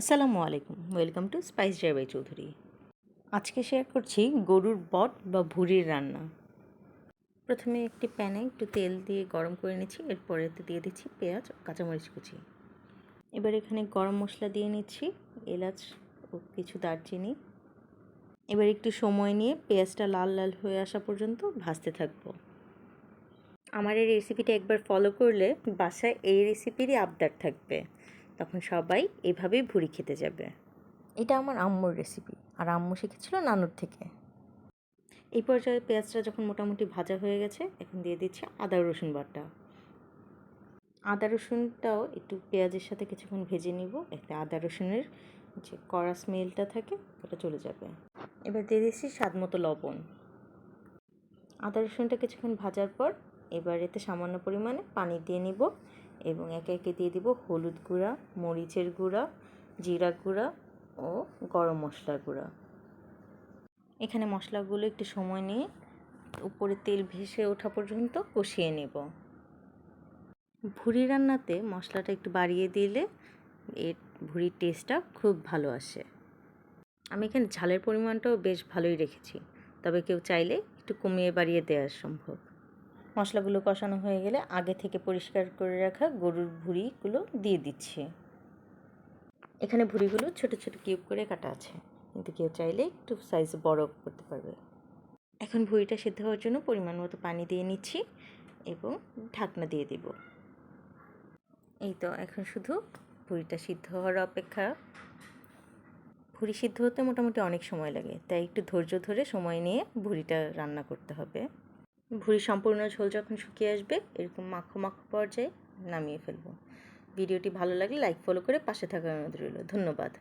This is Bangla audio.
আসসালামু আলাইকুম। Welcome to spice dry by Chowdhury আজকে শেয়ার করছি গরুর বট বা ভুঁড়ির রান্না। প্রথমে একটি প্যানে একটু তেল দিয়ে গরম করে নিচ্ছি, এরপরে দিয়ে দিচ্ছি পেঁয়াজ কাঁচামরিচ কুচি। এবার এখানে গরম মশলা দিয়ে নিচ্ছি, এলাচ ও কিছু দারচিনি। এবার একটু সময় নিয়ে পেঁয়াজটা লাল লাল হয়ে আসা পর্যন্ত ভাজতে থাকব। আমার এই রেসিপিটা একবার ফলো করলে বাসায় এই রেসিপিরই আবদার থাকবে। তখন সবাই এভাবেই ভুড়ি খেতে যাবে। এটা আমার আম্মুর রেসিপি আর আম্মু শিখেছিল নানুর থেকে। এই পর্যায়ে পেঁয়াজটা যখন মোটামুটি ভাজা হয়ে গেছে এখন দিয়ে দিচ্ছি আদা রসুন বাটা। আদা রসুনটাও একটু পেঁয়াজের সাথে কিছুক্ষণ ভেজে নিব। এতে আদা রসুনের যে কড়া স্মেলটা থাকে ওটা চলে যাবে। এবার দিয়ে দিচ্ছি স্বাদ মতো লবণ। আদা রসুনটা কিছুক্ষণ ভাজার পর এবার এতে সামান্য পরিমাণে পানি দিয়ে নিব। এবং একে একে দিয়ে দিব হলুদ গুঁড়া, মরিচের গুঁড়া, জিরা গুঁড়া ও গরম মশলার গুঁড়া। এখানে মশলাগুলো একটু সময় নিয়ে উপরে তেল ভেসে ওঠা পর্যন্ত কষিয়ে নেব। ভুড়ি রান্নাতে মশলাটা একটু বাড়িয়ে দিলে এর ভুড়ির টেস্টটা খুব ভালো আসে। আমি এখানে ঝালের পরিমাণটাও বেশ ভালোই রেখেছি, তবে কেউ চাইলে একটু কমিয়ে বাড়িয়ে দেওয়া সম্ভব। মশলাগুলো কষানো হয়ে গেলে আগে থেকে পরিষ্কার করে রাখা গরুর ভুঁড়িগুলো দিয়ে দিচ্ছি। এখানে ভুঁড়িগুলো ছোট ছোট কিউব করে কাটা আছে। কিন্তু কেউ চাইলে একটু সাইজ বড় করতে পারবে। এখন ভুঁড়িটা সিদ্ধ হওয়ার জন্য পরিমাণ মতো পানি দিয়ে নিচ্ছি এবং ঢাকনা দিয়ে দিব। এই তো, এখন শুধু ভুঁড়িটা সিদ্ধ হওয়ার অপেক্ষা। ভুঁড়ি সিদ্ধ হতে মোটামুটি অনেক সময় লাগে, তাই একটু ধৈর্য ধরে সময় নিয়ে ভুঁড়িটা রান্না করতে হবে। ভুঁড়ি সম্পূর্ণ ঝোল যখন শুকিয়ে আসবে, এরকম মাখো মাখো পর্যায়ে নামিয়ে ফেলব। ভিডিওটি ভালো লাগলে লাইক ফলো করে পাশে থাকার অনুরোধ রইল। ধন্যবাদ।